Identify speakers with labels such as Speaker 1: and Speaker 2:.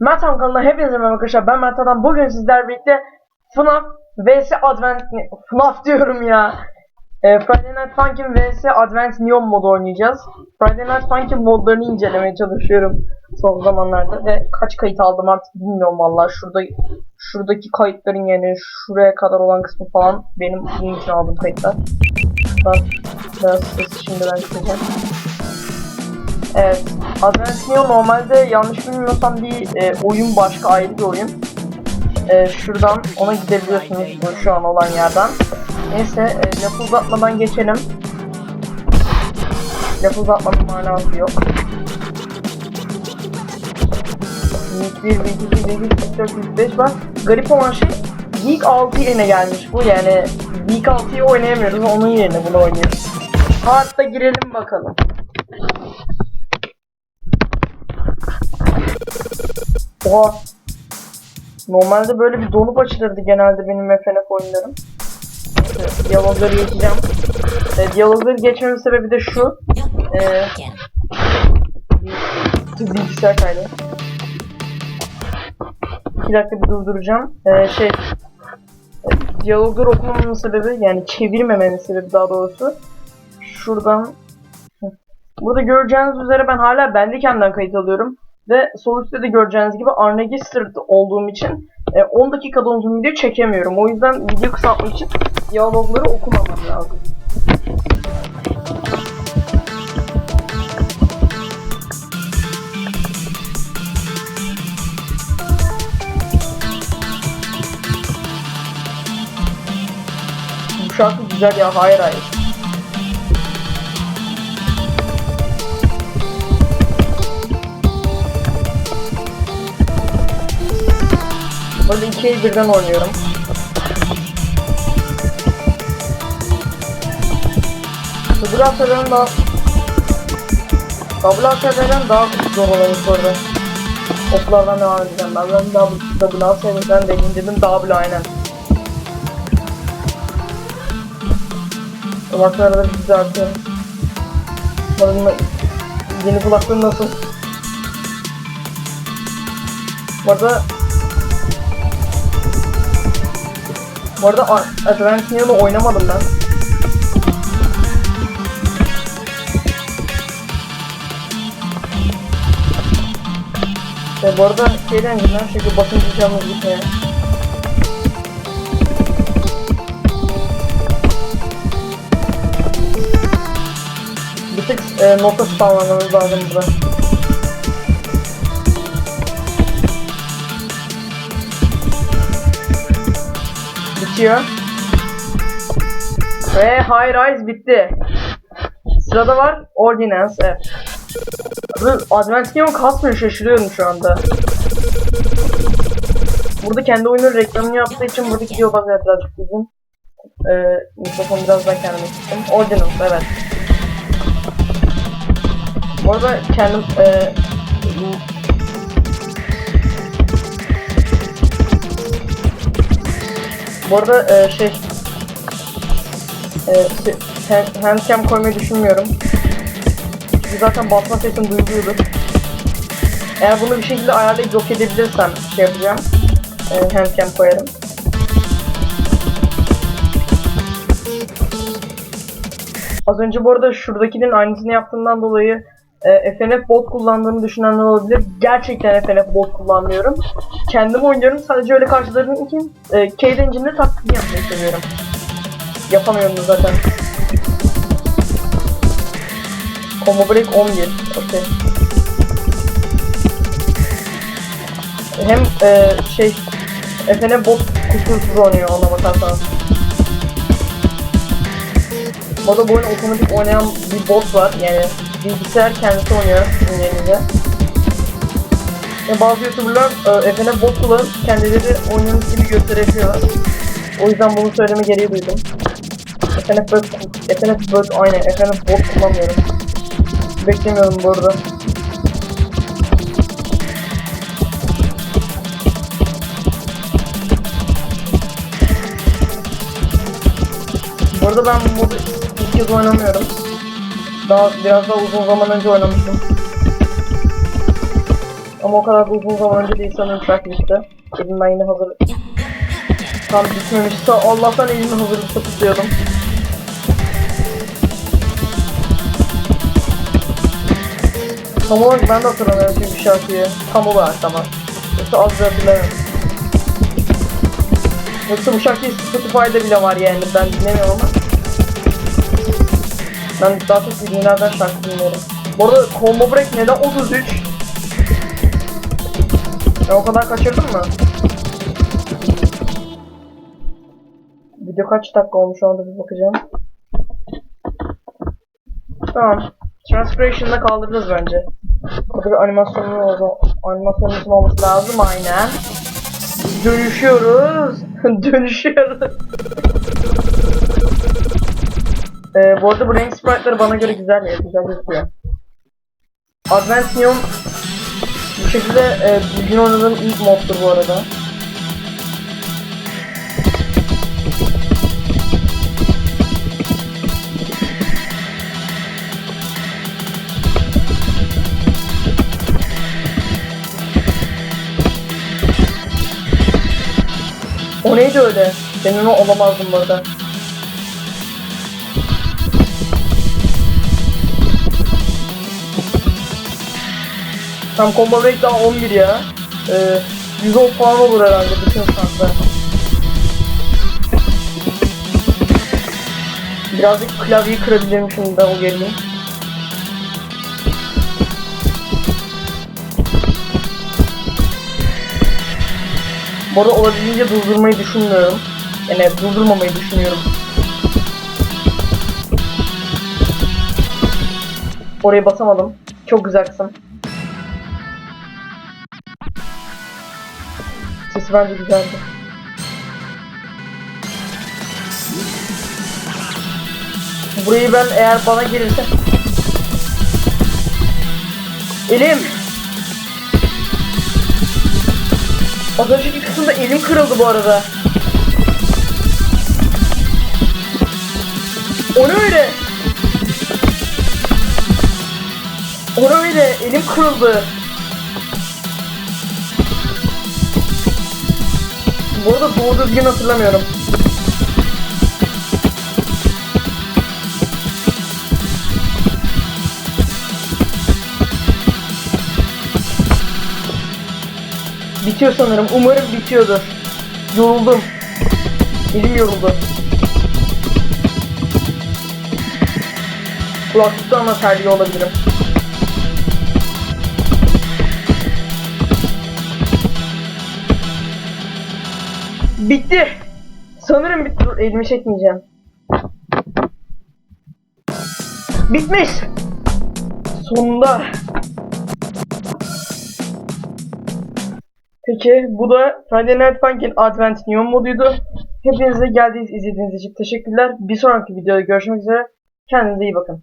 Speaker 1: Mert Han kanalına hepinize merhaba arkadaşlar. Ben Mert. Bugün sizlerle birlikte FNAF vs Advent... FNAF diyorum ya. E, Friday Night Funkin' vs Advent Neon modu oynayacağız. Friday Night Funkin' modlarını incelemeye çalışıyorum son zamanlarda. Ve kaç kayıt aldım artık bilmiyorum valla. Şurada şuradaki kayıtların yani şuraya kadar olan kısmı falan benim bunun için aldığım kayıtlar. Bak biraz sesi şimdiden çıkacak. Evet. Advent Neo normalde yanlış bilmiyorsam bir e, oyun başka ayrı bir oyun. E, şuradan ona gidebiliyorsunuz şu an olan yerden. Neyse e, lafı uzatmadan geçelim. Lafı uzatmanın manası yok. Week 1, Week 2, Week 3, Week 4, Week 5 var. Garip olan şey Week 6 yerine gelmiş bu yani Week 6'yı oynayamıyoruz onun yerine bunu oynuyoruz. Hatta girelim bakalım. Oha. Normalde böyle bir donup açılırdı genelde benim FNF oyunlarım. Neyse, diyalogları geçeceğim. E, diyalogları geçmemin sebebi de şu. E, bilgisayar kaydı. İki dakika bir durduracağım. E, şey, diyalogları okumamın sebebi yani çevirmemenin sebebi daha doğrusu. Şuradan. Burada göreceğiniz üzere ben hala Bandicam'dan kayıt alıyorum. Ve sol üstte de göreceğiniz gibi unregistered olduğum için e, 10 dakikada uzun video çekemiyorum. O yüzden video kısaltmak için diyalogları okumamam lazım. Bu şarkı güzel ya hayır hayır. Böyle ikiyi birden oynuyorum. Double ATV'den daha Double ATV'den daha zor olanı sordu. Oklardan devam edeceğim. Ben ben double, double ATV'den de indirdim double aynen. Kulakları da düzeltiyorum. Bakalım yeni kulaklığım nasıl? Bu arada Bu arada Advent Neon'u oynamadım ben. Ve bu arada şeyden her şekilde basıncı canımız gitmeye. Bir tık e, nota spamlamamız lazım burada. Bitiyor. Ve High Rise bitti. Sırada var Ordinance. Evet. Advent Neon kasmıyor şaşırıyorum şu anda. Burada kendi oyunun reklamını yaptığı için buradaki video bazı birazcık uzun. Ee, mikrofonu biraz daha kendime tuttum. Ordinance evet. Bu arada kendim e, Bu arada e, şey e, hand- handcam koymayı düşünmüyorum. Çünkü zaten basma sesim duyuluyordur. Eğer bunu bir şekilde ayarlayıp yok edebilirsem şey yapacağım. E, handcam koyarım. Az önce bu arada şuradakinin aynısını yaptığımdan dolayı e, FNF bot kullandığımı düşünenler olabilir. Gerçekten FNF bot kullanmıyorum. Kendim oynuyorum. Sadece öyle karşılarım için e, Cade Engine'de taklidi yapmayı seviyorum. Yapamıyorum da zaten. Combo Break 11. Okey. Hem e, şey FNF bot kusursuz oynuyor ona bakarsanız. Bu arada bu oyunu otomatik oynayan bir bot var. Yani bilgisayar kendisi oynuyor sizin bazı youtuberlar e, FNF bot kullanıp kendileri oynamış gibi gösterebiliyorlar. O yüzden bunu söyleme gereği duydum. FNF bot, FNF bot aynen FNF bot kullanmıyorum. Beklemiyorum bu arada. Bu arada ben bu modu ilk kez oynamıyorum. Daha biraz daha uzun zaman önce oynamıştım. Ama o kadar da uzun zaman önce değil sanırım track bitti. Elim ben yine hazır. Tam bitmemişse Allah'tan elimi hazırlıkta tutuyordum. Tam olarak ben de hatırlamıyorum çünkü şarkıyı. Tam olarak ama. Yoksa az da hatırlamıyorum. Yoksa bu şarkı Spotify'da bile var yani ben dinlemiyorum ama. Ben daha çok filmlerden şarkı dinliyorum. Bu arada Combo Break neden 33? Ben o kadar kaçırdım mı? Video kaç dakika olmuş şu anda bir bakacağım. Tamam. Transcreation'da kaldırırız bence. Burada bir animasyonun oldu. Animasyonun olması lazım aynen. Dönüşüyoruz. Dönüşüyoruz. Ee, bu arada bu renk sprite'ları bana göre güzel ya, güzel gözüküyor. Advent bu şekilde e, bugün oynadığım ilk moddur bu arada. O neydi öyle? Ben onu olamazdım bu arada. Tam combo daha 11 ya. Ee, 110 falan olur herhalde bütün şanslar. Birazcık klavyeyi kırabilirim şimdi ben o gerileyim. Bu arada olabildiğince durdurmayı düşünmüyorum. Yani durdurmamayı düşünüyorum. Oraya basamadım. Çok güzel Sesi bence güzeldi. Burayı ben eğer bana gelirse... Elim! Az önceki kısımda elim kırıldı bu arada. O ne öyle? O ne öyle? Elim kırıldı. Bu arada doğru düzgün hatırlamıyorum. Bitiyor sanırım. Umarım bitiyordur. Yoruldum. Elim yoruldu. Kulaklıktan da terliyor olabilirim. Bitti. Sanırım bitti. Dur elimi çekmeyeceğim. Bitmiş. Sonunda. Peki bu da Friday Night Funkin' Advent Neon moduydu. Hepinize geldiğiniz izlediğiniz için teşekkürler. Bir sonraki videoda görüşmek üzere. Kendinize iyi bakın.